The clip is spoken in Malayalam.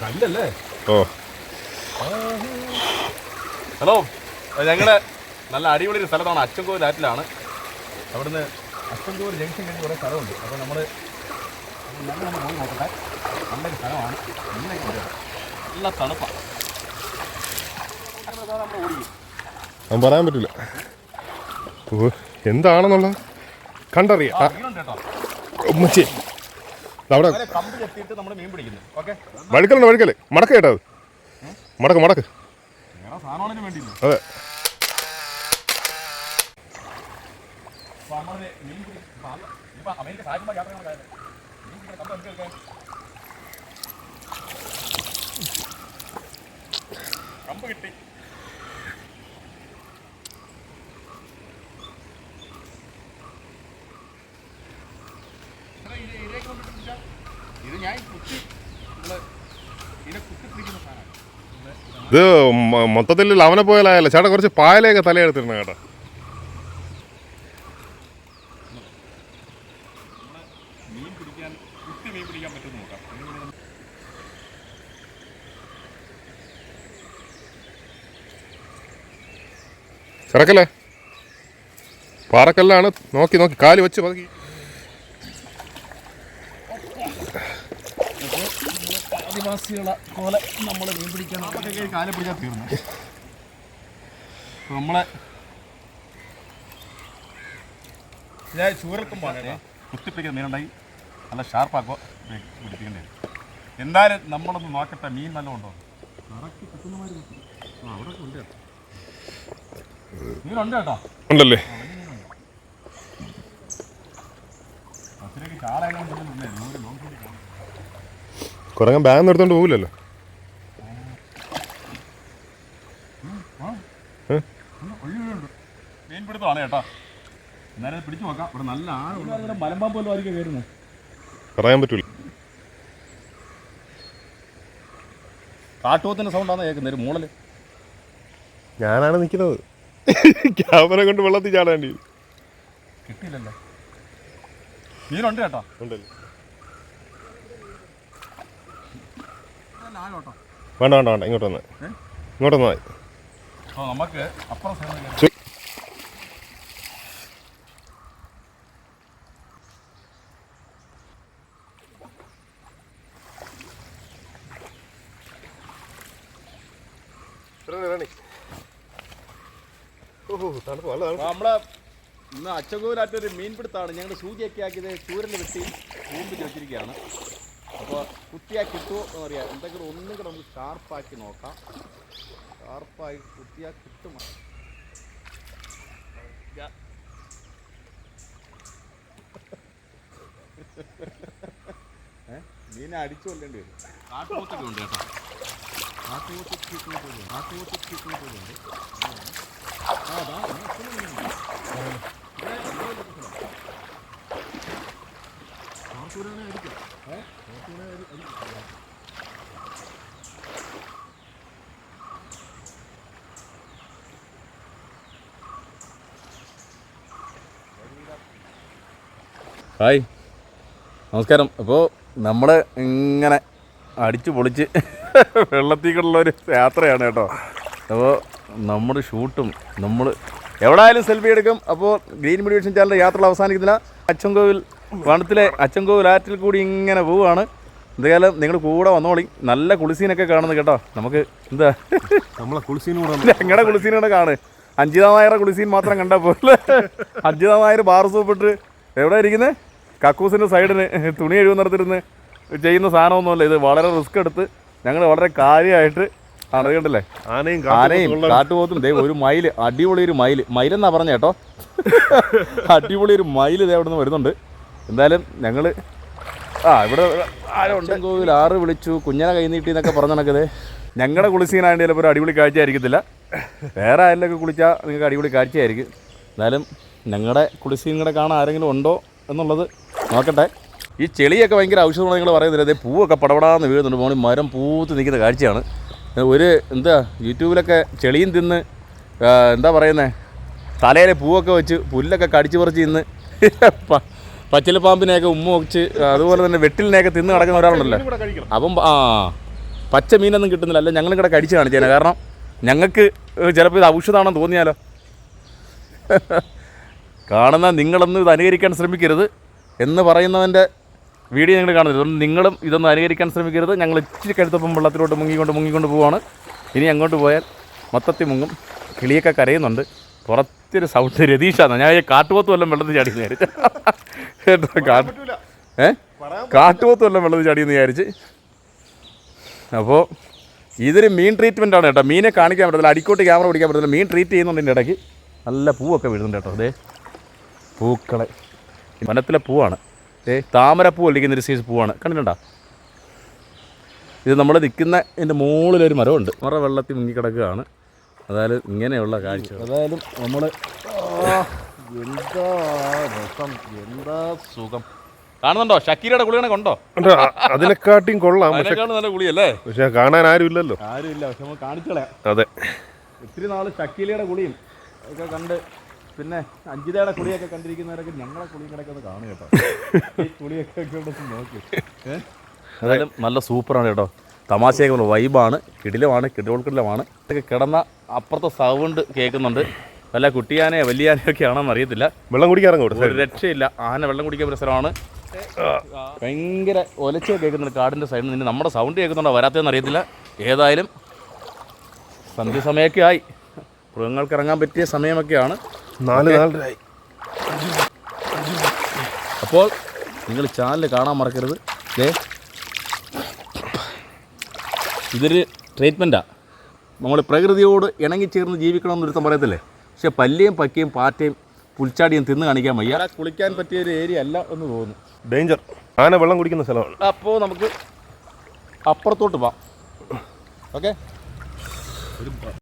കല്ലല്ലേ ഓ. ഹലോ ഞങ്ങൾ നല്ല അടിപൊളി ഒരു സ്ഥലത്താണ് അച്ചൻകോവിൽ ആറ്റിലാണ്. അവിടുന്ന് അച്ചൻകോവിൽ ജംഗ്ഷൻ കഴിഞ്ഞ് കുറേ സ്ഥലമുണ്ട്. അപ്പോൾ നമ്മൾ ഞങ്ങൾ ഒന്ന് പോയി നോക്കട്ടെ നല്ലൊരു സ്ഥലമാണ്. നല്ല തണുപ്പാണ് ഞാൻ പറയാൻ പറ്റില്ല. എന്താണെന്നുള്ളത് കണ്ടറിയാം ആ ആ, മീനുണ്ട് കേട്ടോ ഉമ്മച്ചി അവിടെ വഴുക്കലുണ്ട് വഴുക്കൽ? മടക്ക് കേട്ടോ മടക്ക് മടക്ക്. അതെ. കമ്പ് നമ്മൾ മീൻ പിടി ഇപ്പം അമേരിക്ക സാഹചര്യം യാത്ര ചെയ്യാൻ കാര്യം മീൻ പിടിക്കുന്ന കമ്പ് നമുക്ക് എടുക്കാം കമ്പ് കിട്ടി എടാ, ഇത് ഇതിലേക്ക് കൊണ്ടിട്ട് പിടിച്ചാ, ഇത് ഇത് മൊത്തത്തിൽ ലവന പോയാലല്ല ചേട്ടാ കുറച്ച് പായലൊക്കെ തലയെടുത്തിരുന്നു കേട്ടോ. ചിറക്കല്ലേ? പാറക്കല്ലാണ്. നോക്കി നോക്കി. കാൽ വെച്ച് പതുക്കി. ആദിവാസികളെ പോലെ നമ്മൾ മീൻ പിടിക്കാൻ നമുക്കൊക്കെ കാലം പിടിച്ചാൽ തീർന്നു. നമ്മളെ ഞാൻ ചൂരൽക്കുമ്പാണ് കേട്ടോ കുത്തിപ്പിടിക്കുന്ന മീനുണ്ടായി. നല്ല ഷാർപ്പാക്കോ. പിടിപ്പിക്കേണ്ടി വരും. എന്തായാലും നമ്മളൊന്ന് നോക്കട്ടെ മീൻ നല്ല ഉണ്ടോ? മീനുണ്ട് കേട്ടോ. ഉണ്ടല്ലേ? അത്രയ്ക്ക് ചാളയെല്ലാം കൊണ്ടുവന്നില്ലേ നൂറ്. കുറങ്ങൻ ബാഗ് എടുത്തോണ്ട് പോകില്ലല്ലോ മീൻ പിടുത്തമാണ് കേട്ടോ. എന്നാലും അത് പിടിച്ചു നോക്കാം. ഇവിടെ നല്ല ആഴമുള്ള മലമ്പാമ്പ് പോലും ആയിരിക്കും കയറുന്നത്. പറയാൻ പറ്റൂല. കാട്ടുപോത്തിന്റെ സൗണ്ടാണ് കേൾക്കുന്നത്? ഒരു മൂളൽ. ഞാനാണ് നിൽക്കുന്നത്. ക്യാമറ കൊണ്ട് വെള്ളത്തിൽ ചാടാണ്ടി കിട്ടിയില്ലല്ലോ. മീനുണ്ട് കേട്ടോ. ഉണ്ടല്ലേ നല്ല ആഴം കേട്ടോ വേണ്ട വേണ്ട വേണ്ട. ഇങ്ങോട്ട് വന്ന്? ഇങ്ങോട്ട് വന്നാൽ മതി. നമുക്ക് അപ്പുറം നമ്മൾ ഇന്ന് അച്ചകൂരായിട്ടൊരു മീൻപിടുത്താണ്. ഞങ്ങളുടെ ഞങ്ങൾ സൂചിയൊക്കെ ആക്കിയത് ചൂരൽ വെട്ടി മീൻപിടിച്ച് വെച്ചിരിക്കുകയാണ് അപ്പോൾ കുത്തിയാൽ കിട്ടുമോ എന്ന് പറയാം. എന്തെങ്കിലും ഒന്നും കൂടെ നമുക്ക് ഷാർപ്പാക്കി നോക്കാം. ഷാർപ്പായി കുത്തിയാൽ കിട്ടുമോ? മീനെ അടിച്ചു കൊല്ലേണ്ടി വരും. കാട്ടുപോത്തൊക്കെ ഉണ്ട് കേട്ടോ. കാട്ടുപോത്ത് കിട്ടുന്നുണ്ട് കാട്ടുപോത്ത് കിട്ടുന്നുണ്ട് ആ അതാ ആ. കാർട്ടൂരാണെ അടിക്കാം. ഹായ്. നമസ്കാരം. അപ്പോൾ നമ്മൾ ഇങ്ങനെ അടിച്ചു പൊളിച്ച് വെള്ളത്തിക്കുള്ള ഒരു യാത്രയാണ് കേട്ടോ. അപ്പോൾ നമ്മുടെ ഷൂട്ടും നമ്മൾ എവിടെ ആയാലും സെൽഫി എടുക്കും. അപ്പോൾ ഗ്രീൻ മീഡിയേഷൻ ചാനലിന്റെ യാത്ര അവസാനിക്കുന്നില്ല. അച്ചൻകോവിൽ വനത്തിലെ അച്ചൻകോവിൽ ആറ്റിൽ കൂടി ഇങ്ങനെ പോവാണ് എന്തായാലും നിങ്ങൾ കൂടെ വന്നോളി. നല്ല കുളിസീനൊക്കെ കാണുന്നു കേട്ടോ. നമുക്ക് എന്താ? നമ്മളെ കുളിസീനൂടെ ഞങ്ങളുടെ കുളിസീനോടെ കാണ്. അഞ്ചിതാ നായരുടെ കുളിസീൻ മാത്രം കണ്ടാൽ പോലെ. അഞ്ചിതാമായിരം നായർ ബാർ സൂപ്പിട്ട് എവിടെ ഇരിക്കുന്നത് കക്കൂസിന്റെ സൈഡിന് തുണി എഴുതുന്നിടത്തിരുന്ന് ചെയ്യുന്ന സാധനമൊന്നുമല്ല. ഇത് വളരെ റിസ്ക് എടുത്ത് ഞങ്ങൾ വളരെ കാര്യമായിട്ട് ആണ് കണ്ടല്ലേ? ആനയും കാട്ടുപോത്തും ദേ ഒരു മയിൽ അടിപൊളി ഒരു മയിൽ മയിലെന്നാ പറഞ്ഞ കേട്ടോ? അടിപൊളി ഒരു മയിൽ ദേ അവിടെ നിന്ന് വരുന്നുണ്ട്. എന്തായാലും ഞങ്ങൾ ആ ഇവിടെ ആരുണ്ട് കോവിൽ ആറ് വിളിച്ചു. കുഞ്ഞനെ കൈ നീട്ടി എന്നൊക്കെ പറഞ്ഞ കണക്കത് ഞങ്ങളുടെ കുളിസീനായിട്ട് ചിലപ്പോൾ ഒരു അടിപൊളി കാഴ്ച ആയിരിക്കത്തില്ല വേറെ ആരിലൊക്കെ കുളിച്ചാൽ നിങ്ങൾക്ക് അടിപൊളി കാഴ്ചയായിരിക്കും. എന്തായാലും ഞങ്ങളുടെ കുളിസീൻ കൂടെ കാണാൻ ആരെങ്കിലും ഉണ്ടോ എന്നുള്ളത് നോക്കട്ടെ. ഈ ചെളിയൊക്കെ ഭയങ്കര ഔഷധമാണ് നിങ്ങൾ പറയുന്നില്ല? അതേ പൂവൊക്കെ പടപടാന്ന് വീഴുന്നുണ്ട്. മോണി മരം പൂത്ത് നിൽക്കുന്ന കാഴ്ചയാണ്. ഒരു എന്താ യൂട്യൂബിലൊക്കെ ചെളിയും തിന്ന് എന്താ പറയുന്നത് തലയിലെ പൂവൊക്കെ വെച്ച് പുല്ലൊക്കെ കടിച്ചു പറിച്ച് തിന്ന്. പ- പച്ചിലപ്പാമ്പിനെയൊക്കെ ഉമ്മ വെച്ച് അതുപോലെ തന്നെ വെട്ടിലിനെയൊക്കെ തിന്ന് കിടക്കുന്ന ഒരാളുണ്ടല്ലോ. ഇവിടെ അപ്പം ആ പച്ച മീനൊന്നും കിട്ടുന്നില്ല. അല്ല ഞങ്ങളും കടിച്ചു കടിച്ച് കാണിച്ചേനെ കാരണം ഞങ്ങൾക്ക് ചിലപ്പോൾ ഇത് ഔഷധമാണെന്ന് തോന്നിയാലോ? കാണുന്ന നിങ്ങളൊന്നും ഇത് അനുകരിക്കാൻ ശ്രമിക്കരുത് എന്ന് പറയുന്നവന്റെ വീഡിയോ ഞങ്ങൾ കാണുന്നത്. അതുകൊണ്ട് നിങ്ങളും ഇതൊന്നും അനുകരിക്കാൻ ശ്രമിക്കരുത്. ഞങ്ങൾ ഇച്ചിരി കഴുത്തപ്പം വെള്ളത്തിലോട്ട് മുങ്ങിക്കൊണ്ട് മുങ്ങിക്കൊണ്ട് പോവാണ്. ഇനി അങ്ങോട്ട് പോയാൽ മൊത്തത്തിൽ മുങ്ങും. കിളിയൊക്കെ കരയുന്നുണ്ട്. പുറത്തൊരു സൗണ്ട് രതീഷാണ് ഞാൻ കാട്ടുപോത്ത് വല്ലതും വെള്ളത്തിൽ ചാടി എന്ന് വിചാരിച്ചു കേട്ടോ കാട്ട് ഏ? കാട്ടുപോത്ത് വല്ലതും വെള്ളത്തിൽ ചാടി എന്ന് വിചാരിച്ച്. അപ്പോൾ ഇതൊരു മീൻ ട്രീറ്റ്മെന്റ് ആണ് കേട്ടോ. മീനെ കാണിക്കാൻ പറ്റത്തില്ല. അടിക്കോട്ട് ക്യാമറ പിടിക്കാൻ പറ്റത്തില്ല. മീൻ ട്രീറ്റ് ചെയ്യുന്നുണ്ട് ഇടയ്ക്ക്. നല്ല പൂവൊക്കെ വീഴുന്നുണ്ട് കേട്ടോ. അതേ പൂക്കളെ. വനത്തിലെ പൂവാണ്. ഏ താമരപ്പൂ അല്ലിക്കുന്ന ഒരു സൈസ് പൂവാണ്. കണ്ടിട്ടുണ്ടോ? ഇത് നമ്മൾ നിൽക്കുന്ന ഇതിന്റെ മുകളിലൊരു മരമുണ്ട്. മറ വെള്ളത്തിൽ മുങ്ങിക്കിടക്കുകയാണ്. അതായത് ഇങ്ങനെയുള്ള കാഴ്ച അതായാലും നമ്മൾ എന്താ രസം എന്താ സുഖം. കാണുന്നുണ്ടോ? ഷക്കീരയുടെ കുളിയാണ് കൊണ്ടോ? ഉണ്ട്, അതിനെക്കാട്ടിയും കൊള്ളാം. പക്ഷെ നല്ല കുളിയല്ലേ പക്ഷെ കാണാൻ ആരും ഇല്ലല്ലോ ആരുമില്ല. പക്ഷെ നമ്മൾ കാണിച്ചോളെ. അതെ. ഒത്തിരി നാൾ ഷക്കീലയുടെ കുളിയും ഒക്കെ കണ്ട് പിന്നെ അഞ്ജിതയുടെ കുളിയൊക്കെ കണ്ടിരിക്കുന്നവരൊക്കെ ഞങ്ങളെ കുളിയും കിടക്കുന്നത് കാണും കേട്ടോ. ഈ കുളിയൊക്കെ ഒക്കെ ഒന്ന് നോക്കി. ഏഹ് അതായാലും നല്ല സൂപ്പറാണ് കേട്ടോ. തമാശയൊക്കെ വൈബാണ് കിടിലമാണ് കിടിലോൾക്കിടിലമാണ്. കിടിലമാണ് ഇതൊക്കെ കിടന്ന അപ്പുറത്തെ സൗണ്ട് കേൾക്കുന്നുണ്ട്. വല്ല കുട്ടിയാനയോ വലിയാനയോ ഒക്കെ ആണെന്ന് അറിയത്തില്ല. വെള്ളം കുടിക്കാൻ ഇറങ്ങും ഒരു രക്ഷയില്ല. ആന വെള്ളം കുടിക്കാൻ പറ്റുന്ന സ്ഥലമാണ് ഭയങ്കര ഒലച്ച കേൾക്കുന്നുണ്ട് കാടിന്റെ സൈഡിൽ നിന്ന് നമ്മുടെ സൗണ്ട് കേൾക്കുന്നുണ്ടോ? വരാത്തതെന്ന് അറിയത്തില്ല. ഏതായാലും സന്ധ്യ സമയമൊക്കെ ആയി. മൃഗങ്ങൾക്ക് ഇറങ്ങാൻ പറ്റിയ സമയമൊക്കെയാണ്. നാല് നാലരായി. അപ്പോൾ നിങ്ങൾ ചാനൽ കാണാൻ മറക്കരുത്. ദേ ഇതൊരു ട്രീറ്റ്മെന്റാണ് നമ്മൾ പ്രകൃതിയോട് ഇണങ്ങിച്ചേർന്ന് ജീവിക്കണമെന്ന് ഒരുത്തം പറയത്തില്ലേ? പക്ഷെ പല്ലിയും പക്കിയും പാറ്റയും പുൽച്ചാടിയും തിന്ന് കാണിക്കാൻ വയ്യ. കുളിക്കാൻ പറ്റിയ ഒരു ഏരിയ അല്ല എന്ന് തോന്നുന്നു. ഡേഞ്ചർ ആന വെള്ളം കുടിക്കുന്ന സ്ഥലമാണ്. അപ്പോൾ നമുക്ക് അപ്പുറത്തോട്ട് പോവാം. ഓക്കെ